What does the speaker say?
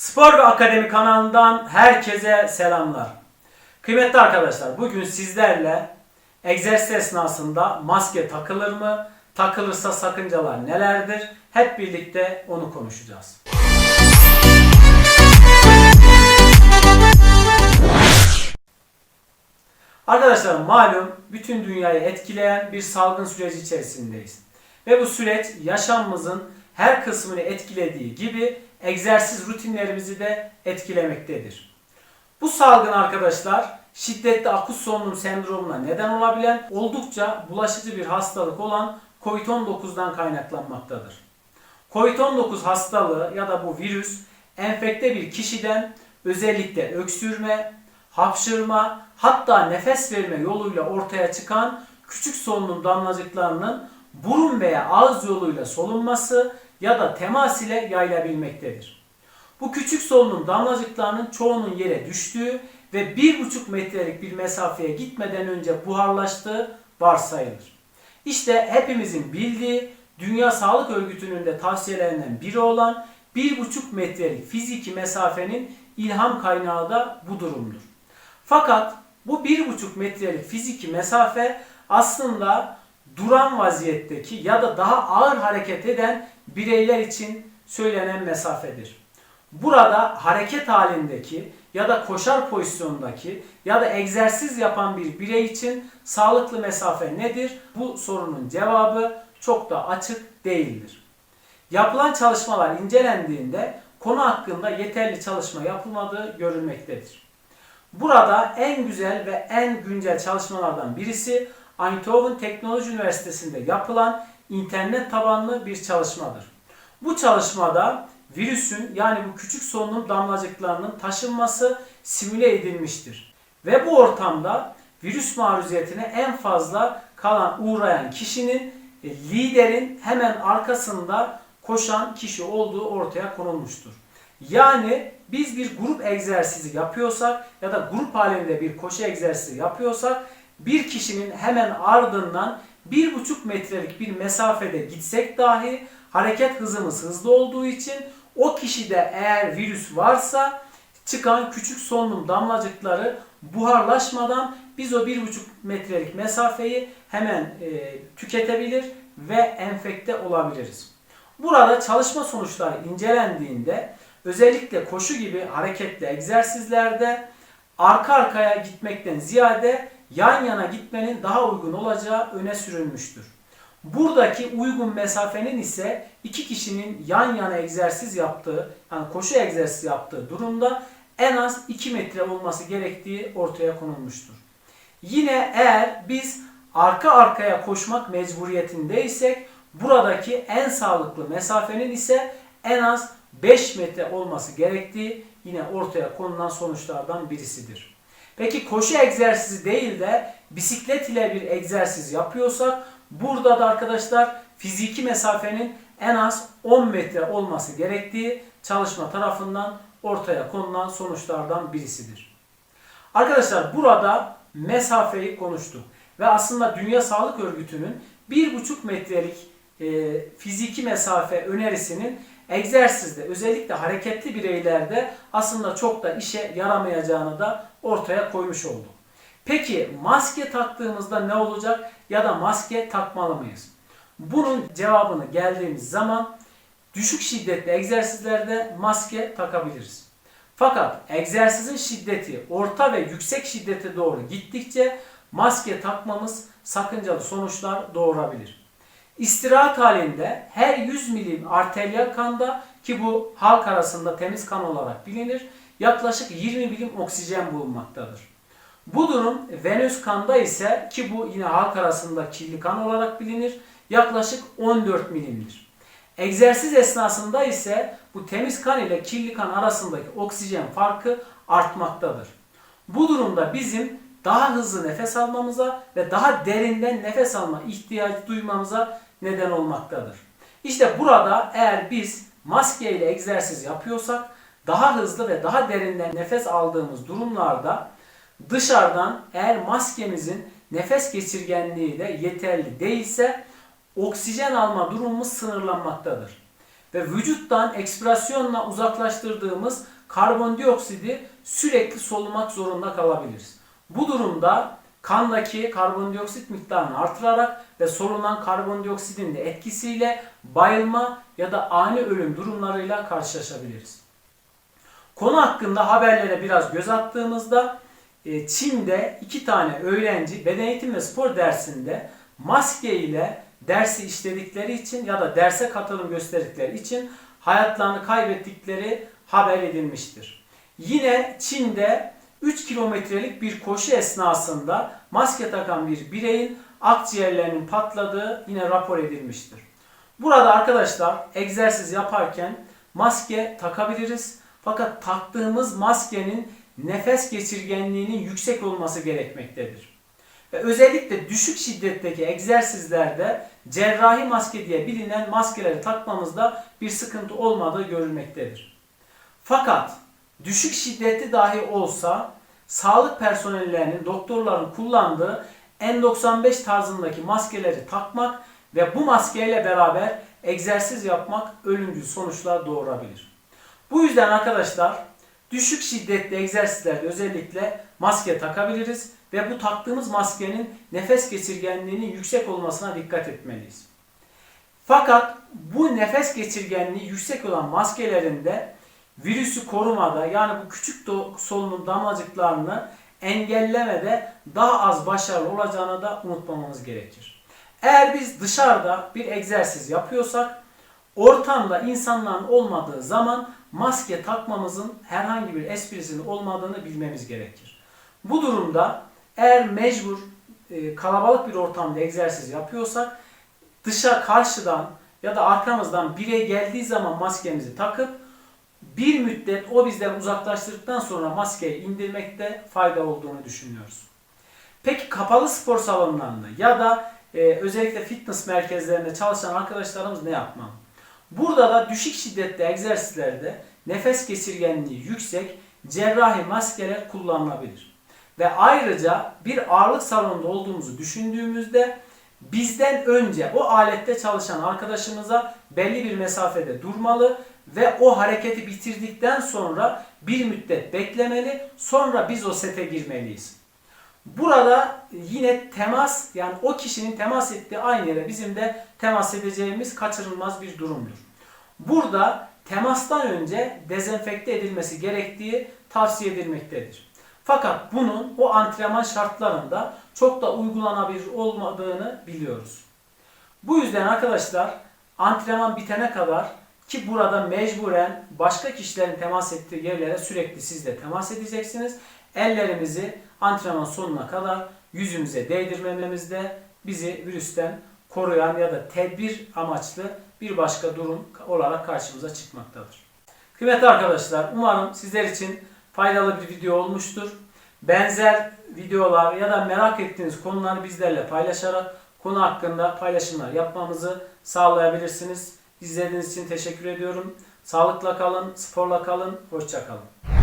Spor ve Akademi kanalından herkese selamlar. Kıymetli arkadaşlar bugün sizlerle egzersiz esnasında maske takılır mı? Takılırsa sakıncalar nelerdir? Hep birlikte onu konuşacağız. Arkadaşlar malum bütün dünyayı etkileyen bir salgın süreci içerisindeyiz. Ve bu süreç yaşamımızın her kısmını etkilediği gibi egzersiz rutinlerimizi de etkilemektedir. Bu salgın arkadaşlar şiddetli akut solunum sendromuna neden olabilen oldukça bulaşıcı bir hastalık olan COVID-19'dan kaynaklanmaktadır. COVID-19 hastalığı ya da bu virüs enfekte bir kişiden özellikle öksürme, hapşırma hatta nefes verme yoluyla ortaya çıkan küçük solunum damlacıklarının burun veya ağız yoluyla solunması ya da temas ile yayılabilmektedir. Bu küçük solunum damlacıklarının çoğunun yere düştüğü ve 1,5 metrelik bir mesafeye gitmeden önce buharlaştığı varsayılır. İşte hepimizin bildiği Dünya Sağlık Örgütü'nün de tavsiyelerinden biri olan 1,5 metrelik fiziki mesafenin ilham kaynağı da bu durumdur. Fakat bu 1,5 metrelik fiziki mesafe aslında duran vaziyetteki ya da daha ağır hareket eden bireyler için söylenen mesafedir. Burada hareket halindeki ya da koşar pozisyondaki ya da egzersiz yapan bir birey için sağlıklı mesafe nedir? Bu sorunun cevabı çok da açık değildir. Yapılan çalışmalar incelendiğinde konu hakkında yeterli çalışma yapılmadığı görülmektedir. Burada en güzel ve en güncel çalışmalardan birisi Eindhoven Teknoloji Üniversitesi'nde yapılan internet tabanlı bir çalışmadır. Bu çalışmada virüsün yani bu küçük solunum damlacıklarının taşınması simüle edilmiştir. Ve bu ortamda virüs maruziyetine en fazla kalan uğrayan kişinin e, liderin hemen arkasında koşan kişi olduğu ortaya konulmuştur. Yani biz bir grup egzersizi yapıyorsak ya da grup halinde bir koşu egzersizi yapıyorsak bir kişinin hemen ardından bir buçuk metrelik bir mesafede gitsek dahi hareket hızımız hızlı olduğu için o kişide eğer virüs varsa çıkan küçük solunum damlacıkları buharlaşmadan biz o bir buçuk metrelik mesafeyi hemen e, tüketebilir ve enfekte olabiliriz. Burada çalışma sonuçları incelendiğinde özellikle koşu gibi hareketli egzersizlerde arka arkaya gitmekten ziyade yan yana gitmenin daha uygun olacağı öne sürülmüştür. Buradaki uygun mesafenin ise iki kişinin yan yana egzersiz yaptığı, yani koşu egzersizi yaptığı durumda en az 2 metre olması gerektiği ortaya konulmuştur. Yine eğer biz arka arkaya koşmak mecburiyetindeysek buradaki en sağlıklı mesafenin ise en az 5 metre olması gerektiği yine ortaya konulan sonuçlardan birisidir. Peki koşu egzersizi değil de bisiklet ile bir egzersiz yapıyorsak burada da arkadaşlar fiziki mesafenin en az 10 metre olması gerektiği çalışma tarafından ortaya konulan sonuçlardan birisidir. Arkadaşlar burada mesafeyi konuştuk ve aslında Dünya Sağlık Örgütü'nün 1,5 metrelik e, fiziki mesafe önerisinin egzersizde özellikle hareketli bireylerde aslında çok da işe yaramayacağını da ortaya koymuş olduk. Peki maske taktığımızda ne olacak ya da maske takmalı mıyız? Bunun cevabını geldiğimiz zaman düşük şiddetli egzersizlerde maske takabiliriz. Fakat egzersizin şiddeti orta ve yüksek şiddete doğru gittikçe maske takmamız sakıncalı sonuçlar doğurabilir. İstirahat halinde her 100 milim arteriyel kanda ki bu halk arasında temiz kan olarak bilinir yaklaşık 20 milim oksijen bulunmaktadır. Bu durum venöz kanda ise ki bu yine halk arasında kirli kan olarak bilinir yaklaşık 14 milimdir. Egzersiz esnasında ise bu temiz kan ile kirli kan arasındaki oksijen farkı artmaktadır. Bu durumda bizim daha hızlı nefes almamıza ve daha derinden nefes alma ihtiyacı duymamıza neden olmaktadır. İşte burada eğer biz maske ile egzersiz yapıyorsak daha hızlı ve daha derinden nefes aldığımız durumlarda dışarıdan eğer maskemizin nefes geçirgenliği de yeterli değilse oksijen alma durumumuz sınırlanmaktadır. ve vücuttan ekspresyonla uzaklaştırdığımız karbondioksidi sürekli solumak zorunda kalabiliriz. Bu durumda kandaki karbondioksit miktarını artırarak ve solunan karbondioksidin de etkisiyle bayılma ya da ani ölüm durumlarıyla karşılaşabiliriz. Konu hakkında haberlere biraz göz attığımızda e, Çin'de iki tane öğrenci beden eğitim ve spor dersinde maske ile dersi işledikleri için ya da derse katılım gösterdikleri için hayatlarını kaybettikleri haber edilmiştir. Yine Çin'de 3 kilometrelik bir koşu esnasında maske takan bir bireyin akciğerlerinin patladığı yine rapor edilmiştir. Burada arkadaşlar egzersiz yaparken maske takabiliriz. Fakat taktığımız maskenin nefes geçirgenliğinin yüksek olması gerekmektedir. Ve özellikle düşük şiddetteki egzersizlerde cerrahi maske diye bilinen maskeleri takmamızda bir sıkıntı olmadığı görülmektedir. Fakat düşük şiddetli dahi olsa sağlık personellerinin, doktorların kullandığı N95 tarzındaki maskeleri takmak ve bu maskeyle beraber egzersiz yapmak ölümcül sonuçlar doğurabilir. Bu yüzden arkadaşlar düşük şiddetli egzersizlerde özellikle maske takabiliriz ve bu taktığımız maskenin nefes geçirgenliğinin yüksek olmasına dikkat etmeliyiz. Fakat bu nefes geçirgenliği yüksek olan maskelerinde virüsü korumada yani bu küçük solunum damlacıklarını engellemede daha az başarılı olacağını da unutmamamız gerekir. Eğer biz dışarıda bir egzersiz yapıyorsak ortamda insanların olmadığı zaman maske takmamızın herhangi bir esprisinin olmadığını bilmemiz gerekir. Bu durumda eğer mecbur e, kalabalık bir ortamda egzersiz yapıyorsak dışa karşıdan ya da arkamızdan birey geldiği zaman maskemizi takıp bir müddet o bizden uzaklaştırdıktan sonra maskeyi indirmekte fayda olduğunu düşünüyoruz. Peki kapalı spor salonlarında ya da e, özellikle fitness merkezlerinde çalışan arkadaşlarımız ne yapmalı? Burada da düşük şiddetli egzersizlerde nefes geçirgenliği yüksek cerrahi maskeler kullanılabilir. Ve ayrıca bir ağırlık salonunda olduğumuzu düşündüğümüzde bizden önce o alette çalışan arkadaşımıza belli bir mesafede durmalı ve o hareketi bitirdikten sonra bir müddet beklemeli. Sonra biz o sete girmeliyiz. Burada yine temas yani o kişinin temas ettiği aynı yere bizim de temas edeceğimiz kaçırılmaz bir durumdur. Burada temastan önce dezenfekte edilmesi gerektiği tavsiye edilmektedir. Fakat bunun o antrenman şartlarında çok da uygulanabilir olmadığını biliyoruz. Bu yüzden arkadaşlar antrenman bitene kadar ki burada mecburen başka kişilerin temas ettiği yerlere sürekli siz de temas edeceksiniz. Ellerimizi antrenman sonuna kadar yüzümüze değdirmememizde bizi virüsten koruyan ya da tedbir amaçlı bir başka durum olarak karşımıza çıkmaktadır. Kıymetli arkadaşlar umarım sizler için faydalı bir video olmuştur. Benzer videolar ya da merak ettiğiniz konuları bizlerle paylaşarak konu hakkında paylaşımlar yapmamızı sağlayabilirsiniz. İzlediğiniz için teşekkür ediyorum. Sağlıkla kalın, sporla kalın, hoşça kalın.